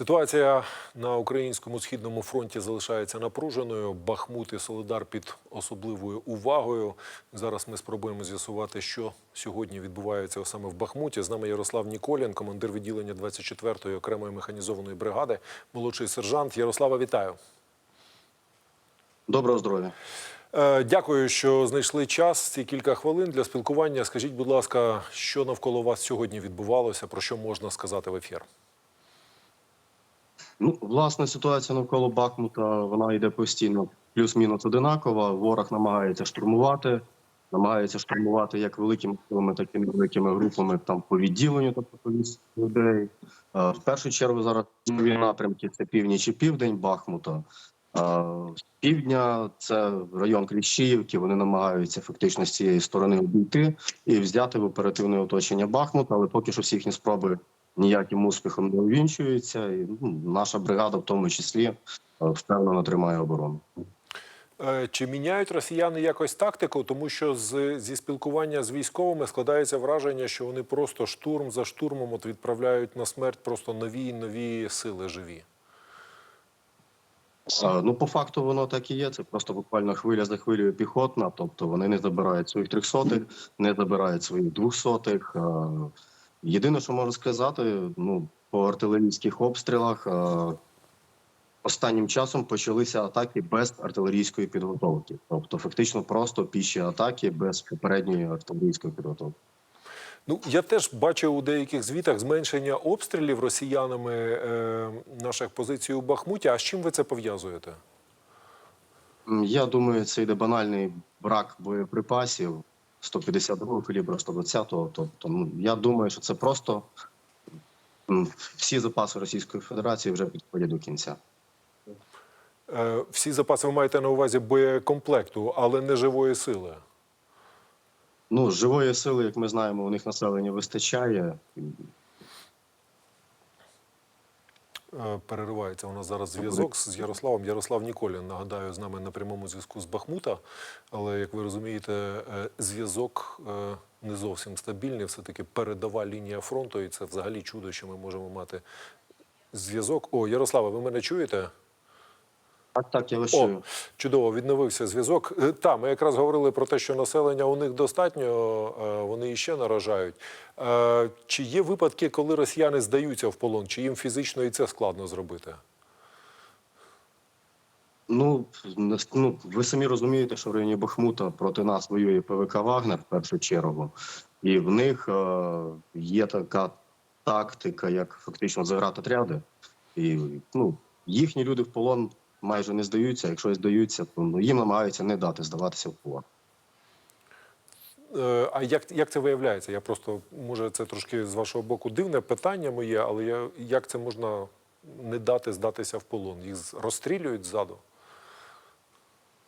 Ситуація на українському східному фронті залишається напруженою. Бахмут і Солидар під особливою увагою. Зараз ми спробуємо з'ясувати, що сьогодні відбувається саме в Бахмуті. З нами Ярослав Ніколін, командир відділення 24-ї окремої механізованої бригади, молодший сержант. Ярослава, вітаю. Доброго здоров'я. Е, Дякую, що знайшли час ці кілька хвилин для спілкування. Скажіть, будь ласка, що навколо вас сьогодні відбувалося? Про що можна сказати в ефір? Ну, власне, ситуація навколо Бахмута вона йде постійно плюс-мінус одинакова. Ворог намагається штурмувати, намагається штурмувати як великими силами, так і невеликими групами там по відділенню, тобто по людей. Е, В першу чергу зараз нові напрямки це північ і південь Бахмута. Е, З півдня це район Кліщіївки. Вони намагаються фактично з цієї сторони обійти і взяти в оперативне оточення Бахмута, але поки що всі їхні спроби ніяким успіхом не увінчуються. І ну, наша бригада, в тому числі, е, впевнено тримає оборону. Е, Чи міняють росіяни якось тактику? Тому що з, зі спілкування з військовими складається враження, що вони просто штурм за штурмом от відправляють на смерть просто нові і нові сили живі. Е, Ну, по факту, воно так і є. Це просто буквально хвиля за хвилею піхотна. Тобто вони не забирають своїх трьохсотих, не забирають своїх двохсотих. Єдине, що можу сказати, ну по артилерійських обстрілах е, останнім часом почалися атаки без артилерійської підготовки. Тобто, фактично, просто піші атаки без попередньої артилерійської підготовки. Ну я теж бачив у деяких звітах зменшення обстрілів росіянами е, наших позицій у Бахмуті. А з чим ви це пов'язуєте? Я думаю, це йде банальний брак боєприпасів 152 калібра, 120-го. Тобто, ну, я думаю, що це просто всі запаси Російської Федерації вже підходять до кінця. Е, всі запаси ви маєте на увазі боєкомплекту, але не живої сили. Ну, живої сили, як ми знаємо, у них населення вистачає. Е, Переривається у нас зараз зв'язок з Ярославом. Ярослав Ніколін, нагадаю, з нами на прямому зв'язку з Бахмута. Але як ви розумієте, е, зв'язок е, не зовсім стабільний. Все таки передова лінія фронту, і це взагалі чудо, що ми можемо мати зв'язок. О, Ярославе, ви мене чуєте? Так, так, я вас О, чую. чудово, відновився зв'язок. Е, Та, ми якраз говорили про те, що населення у них достатньо, е, вони іще наражають. Е, Чи є випадки, коли росіяни здаються в полон, чи їм фізично і це складно зробити? Ну, ну, ви самі розумієте, що в районі Бахмута проти нас воює ПВК Вагнер в першу чергу, і в них е, є така тактика, як фактично загратотряди. І ну, їхні люди в полон майже не здаються. Якщо і здаються, то ну, їм намагаються не дати здаватися в полон. Е, А як, як це виявляється? Я просто, може, це трошки з вашого боку дивне питання моє, але я, як це можна не дати здатися в полон? Їх розстрілюють ззаду?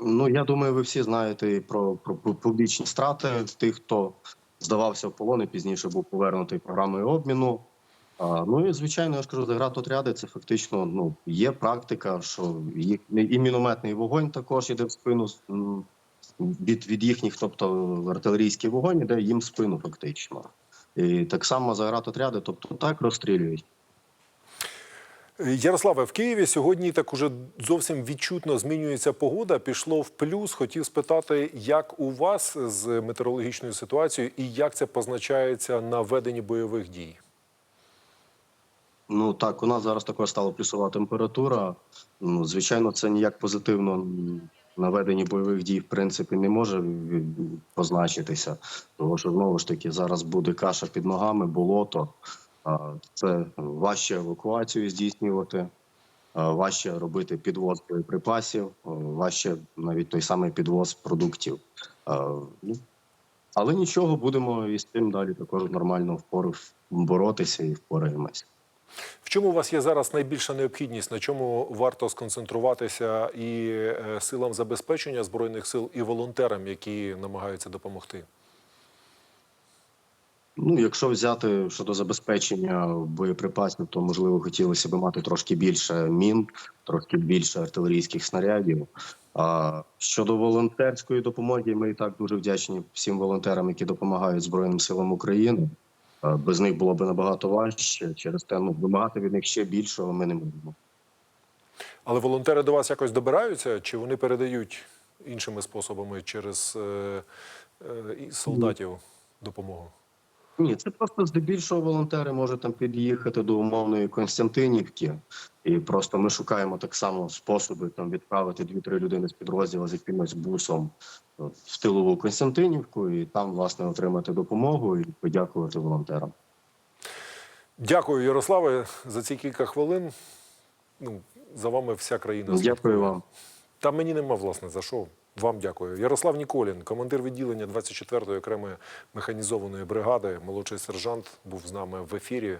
Ну я думаю, ви всі знаєте про, про, про публічні страти тих, хто здавався в полон і пізніше був повернутий програмою обміну. Ну і звичайно, я ж кажу, загратотряди це фактично ну є практика, що їх і мінометний вогонь також іде в спину від, від їхніх, тобто артилерійський вогонь іде їм в спину, фактично. І так само загратотряди, тобто так розстрілюють. Ярославе, в Києві сьогодні так уже зовсім відчутно змінюється погода. Пішло в плюс. Хотів спитати, як у вас з метеорологічною ситуацією і як це позначається на веденні бойових дій? Ну так, у нас зараз також стала плюсова температура. Ну, звичайно, це ніяк позитивно на веденні бойових дій, в принципі, не може позначитися. Тому що знову ж таки зараз буде каша під ногами, болото. Це важче евакуацію здійснювати, важче робити підвоз боєприпасів, важче навіть той самий підвоз продуктів. Ну, Але нічого, будемо із цим далі також нормально впор- боротися і впораємося. В чому у вас є зараз найбільша необхідність? На чому варто сконцентруватися і е, силам забезпечення збройних сил, і волонтерам, які намагаються допомогти? Ну, якщо взяти щодо забезпечення боєприпасів, то можливо хотілося б мати трошки більше мін, трошки більше артилерійських снарядів. А щодо волонтерської допомоги, ми і так дуже вдячні всім волонтерам, які допомагають Збройним силам України. Е, Без них було б набагато важче. Через те ну, вимагати від них ще більшого ми не можемо. Але волонтери до вас якось добираються, чи вони передають іншими способами через е, е, солдатів допомогу? Ні, це просто здебільшого волонтери можуть там під'їхати до умовної Константинівки, і просто ми шукаємо так само способи там відправити дві-три людини з підрозділу з якимось бусом в тилову Константинівку, і там власне отримати допомогу і подякувати волонтерам. Дякую, Ярославе, за ці кілька хвилин. Ну, за вами вся країна. Дякую вам. Та мені нема власне за що. Вам дякую. Ярослав Ніколін, командир відділення 24-ї окремої механізованої бригади, молодший сержант, був з нами в ефірі.